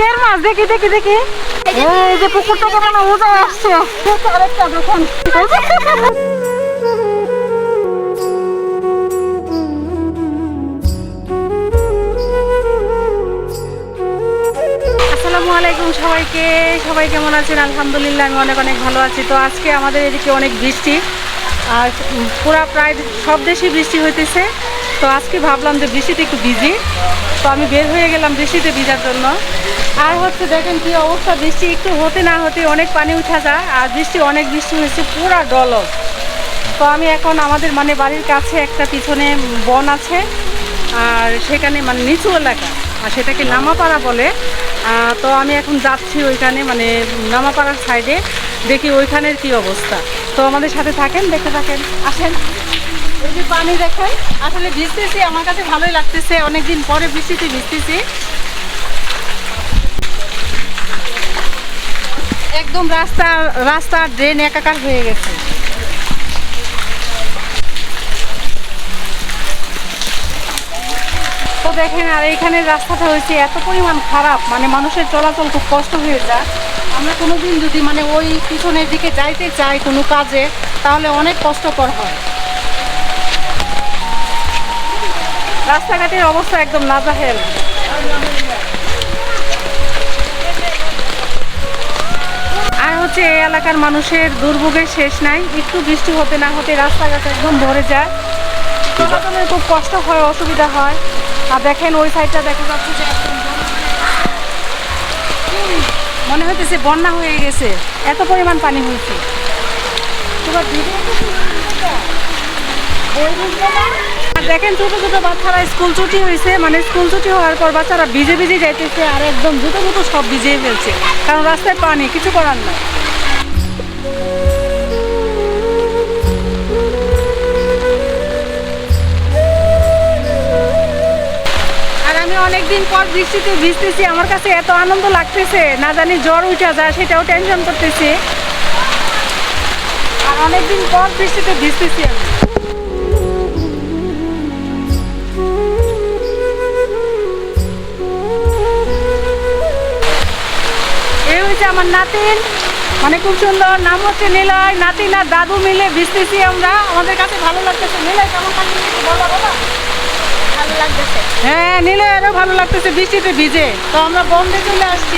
কের মাছ, দেখি দেখি দেখি। এই যে পুকুরটা কেমন উঠে আসছে আসসালামু আলাইকুম সবাইকে। সবাই কেমন আছেন? আলহামদুলিল্লাহ, আমি অনেক অনেক ভালো আছি। তো আজকে আমাদের এদিকে অনেক বৃষ্টি। আর পুরা প্রায় সব দেশেই বৃষ্টি হইতেছে। তো আজকে ভাবলাম যে বৃষ্টিতে একটু ভিজি। তো আমি বের হয়ে গেলাম বৃষ্টিতে ভিজার জন্য। আর হচ্ছে দেখেন কি অবস্থা, বৃষ্টি একটু হতে না হতে অনেক পানি উঠা যায়, আর বৃষ্টি অনেক বৃষ্টি হয়েছে, পুরা ডলক। তো আমি এখন আমাদের মানে বাড়ির কাছে একটা পিছনে বন আছে, আর সেখানে মানে নিচু এলাকা, আর সেটাকে নামাপাড়া বলে। তো আমি এখন যাচ্ছি ওইখানে মানে নামাপাড়ার সাইডে, দেখি ওইখানের কি অবস্থা। তো আমাদের সাথে থাকেন, দেখতে থাকেন, আসেন। এই যে পানি দেখেন, আসলে ভিজতেছি, আমার কাছে ভালোই লাগতেছে, অনেকদিন পরে বৃষ্টিতে ভিজতেছি। একদম রাস্তা রাস্তা ড্রেন একাকার হয়ে গেছে। তো দেখেন, আর এইখানে রাস্তাটা হয়েছে এত পরিমাণ খারাপ মানে মানুষের চলাচল খুব কষ্ট হয়ে যায়। আমরা কোনোদিন যদি মানে ওই পিছনের দিকে যাইতে চাই কোনো কাজে, তাহলে অনেক কষ্টকর হয়। রাস্তাঘাটের অবস্থা একদম নাজাহেল। হচ্ছে এই এলাকার মানুষের দুর্ভোগের শেষ নাই। একটু বৃষ্টি হতে না হতে রাস্তাঘাট একদম ভরে যায়। চলাচলের খুব কষ্ট হয়, অসুবিধা হয়। আর দেখেন ওই সাইডটা দেখা যাচ্ছে যে মনে হইতেছে বন্যা হয়ে গেছে। এত পরিমাণ পানি হয়েছে। দেখেন ছোটো ছোটো বাচ্চারা স্কুল ছুটি হয়েছে। মানে স্কুল ছুটি হওয়ার পর বাচ্চারা ভিজে ভিজে যাইতেছে আর একদম জুতো মুতো সব ভিজিয়ে ফেলছে। কারণ রাস্তায় পানি, কিছু করার নাই। অনেকদিন পর বৃষ্টিতে ভিজতেছি, আমার কাছে এত আনন্দ লাগতেছে, না জানি জ্বর উঠা যায়, সেটাও টেনশন করতেছি। আর অনেকদিন পর বৃষ্টিতে ভিজতেছি আমি। এই হচ্ছে আমার নাতিন মানে খুব সুন্দর, নাম হচ্ছে নিলয়, নাতিন আর দাদু মিলে ভিজতেছি আমরা। আমাদের কাছে ভালো লাগতেছে। নিলয়, কেমন একটু বলো বাবা ভালো লাগতেছে। হ্যাঁ নীলে আরও ভালো লাগতেছে, বৃষ্টিতে ভিজে। তো আমরা বন্ধে চলে আসছি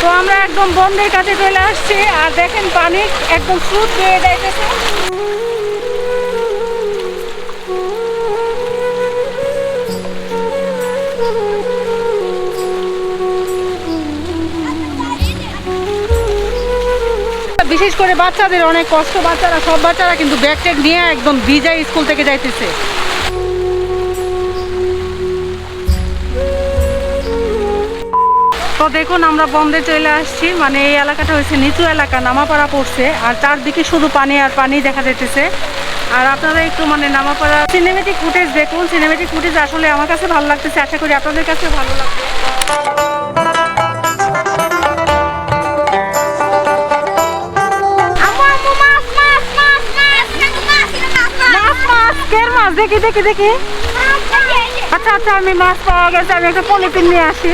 তো আমরা একদম বন্ধের কাছে চলে আসছি, আর দেখেন পানি একদম স্রোত বেয়ে যাইতেছে। বিশেষ করে বাচ্চাদের অনেক কষ্ট, বাচ্চারা, সব বাচ্চারা কিন্তু ব্যাগ ট্যাগ নিয়ে একদম ভিজাই স্কুল থেকে যাইতেছে। তো দেখুন, আমরা বন্ধে চলে আসছি। মানে এই এলাকাটা হচ্ছে নিচু এলাকা, নামাপাড়া পড়ছে। আর চারদিকে শুধু পানি আর পানি দেখা যাইতেছে। আর আপনারা একটু মানে নামাপাড়া সিনেমেটিক ফুটেজ দেখুন। সিনেমেটিক ফুটেজ আসলে আমার কাছে ভালো লাগতেছে। আশা করি আপনাদের কাছে ভালো লাগবে। মাছ, দেখি দেখি দেখি। আচ্ছা আচ্ছা আমি মাছ পাওয়া গেছে, আমি একটা পলিথিন নিয়ে আসি।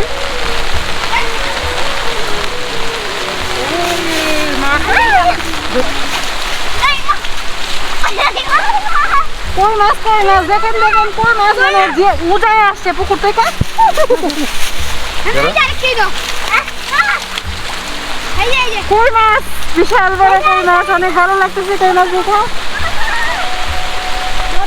কই মাছ কই মাছ? দেখেন দেখেন, কই মাছ? মানে যে উজায় আসছে পুকুর থেকে। কই মাছ? বিশাল বড় কই মাছ, অনেক ভালো লাগতেছে, কই মাছ দেখো এই তো আরেকটা দেখুন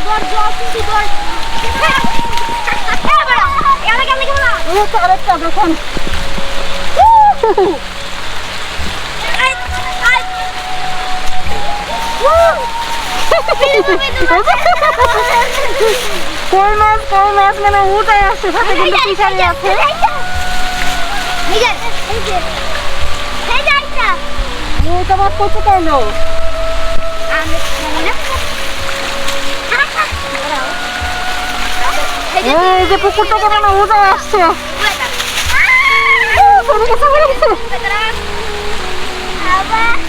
কই মাছ কই মাছ মানে উজায় আসছে সাথে কিন্তু পিছারি আছে এই তো মাছ কত পাইলো 에이, 이제 복구 쪽으로 하나 오자 왔어요. 저렇게 쏘버렸어. 봐봐.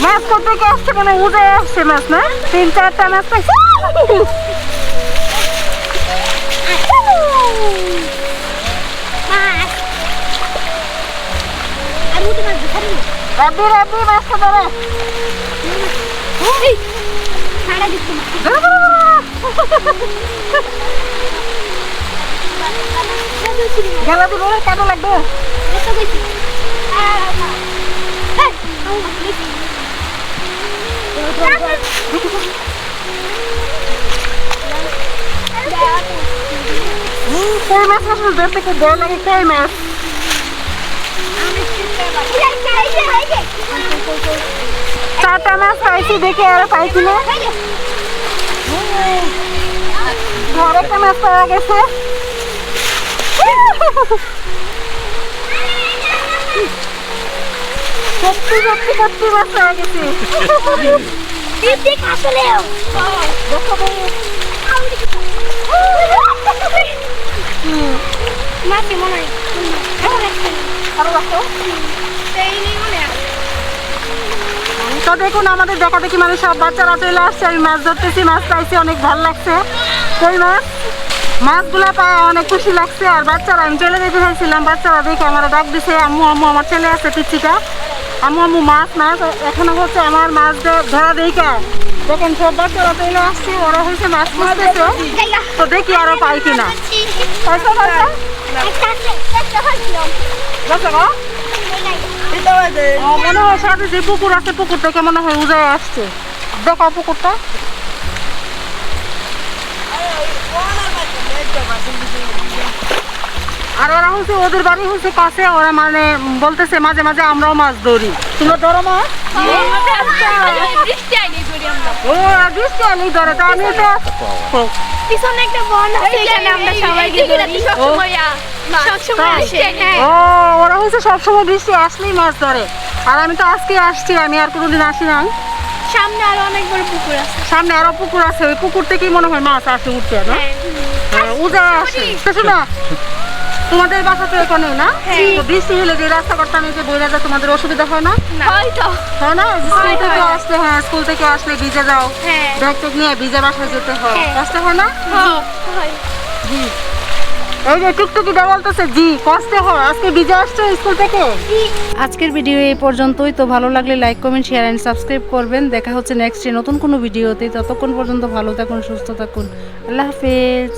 Más complicado que me gusta, más, ¿no? Pintar tan así. মাছ আমি উঠে মাছ ধরি রাব্বি ধরে ছাড়া দিচ্ছি মাছ গেলা দিব কেন লাগবে? কই মাছ আসলে ধরতে খুব ভয় লাগে কই মাছ। চারটা মাছ পাইছি দেখে আর পাইছি না যে। আরেকটা মাছ পাওয়া গেছে সত্যি সত্যি সত্যি মাছ পাওয়া গেছে আসলেও। মাছ মনে হয়। সেই তো দেখুন আমাদের দেখা দেখি মানে সব বাচ্চারা চলে আসছে। আমি মাছ ধরতেছি মাছ পাইছি অনেক ভালো লাগছে। কই মাছ? মাছগুলো পায় অনেক খুশি লাগছে। আর বাচ্চারা আমি চলে যেতে চাইছিলাম। বাচ্চারা দেখে আমার ডাক দিছে আম্মু আম্মু আমার ছেলে আছে পিচ্ছিটা। আম্মু আম্মু মাছ মাছ। এখনও হচ্ছে আমার মাছ ধরা দেখা দেখেন সব বাচ্চারা চলে আসছে ওরা হয়েছে মাছ জায়গা তো দেখি আরও পাই কিনা। মনে হয় সাথে যে পুকুর আছে, পুকুরটাকে মনে হয় উজায় আসছে। দেখো পুকুরটা। আর ওরা হচ্ছে ওদের বাড়ি হচ্ছে কাছে ওরা মানে বলতেছে মাঝে মাঝে আমরাও মাছ ধরি। তোমরা ধরো মাছ ও বৃষ্টি ধরে তা আমি তো পিছনে একটা বন আছে এখানে আমরা সবাই ধরি সবসময় সবসময় আসে হ্যাঁ। ও ওরা হচ্ছে সবসময় বৃষ্টি আসলেই মাছ ধরে। আর আমি তো আজকে আসছি আমি আর কোনোদিন আসি নাই। সামনে আরও অনেক বড় পুকুর আছে। সামনে আরও পুকুর আছে ওই পুকুর থেকেই মনে হয় মাছ আসে উঠতে না? হ্যাঁ, উদা আসে। শোনো, তোমাদের বাসা তো এখানে না? হ্যাঁ। তো বৃষ্টি হলে যে রাস্তা করতে আমি যে বইরা যায় তোমাদের অসুবিধা হয় না? হয় না? স্কুল থেকে আসলে হ্যাঁ। স্কুল থেকে আসলে ভিজে যাও। হ্যাঁ। ব্যাগ ট্যাগ নিয়ে ভিজে বাসায় যেতে হয়। হ্যাঁ। কষ্ট হয় না? জি। এই যে টুকটুকিটা বলতেছে জি কষ্ট হয়। আজকে ভিজে আসছো স্কুল থেকে? আজকের ভিডিও এই পর্যন্তই। তো ভালো লাগলে like comment share and subscribe করবেন। দেখা হচ্ছে নেক্সট নতুন কোনো ভিডিওতে ততক্ষণ পর্যন্ত ভালো থাকুন সুস্থ থাকুন। আল্লাহ হাফেজ।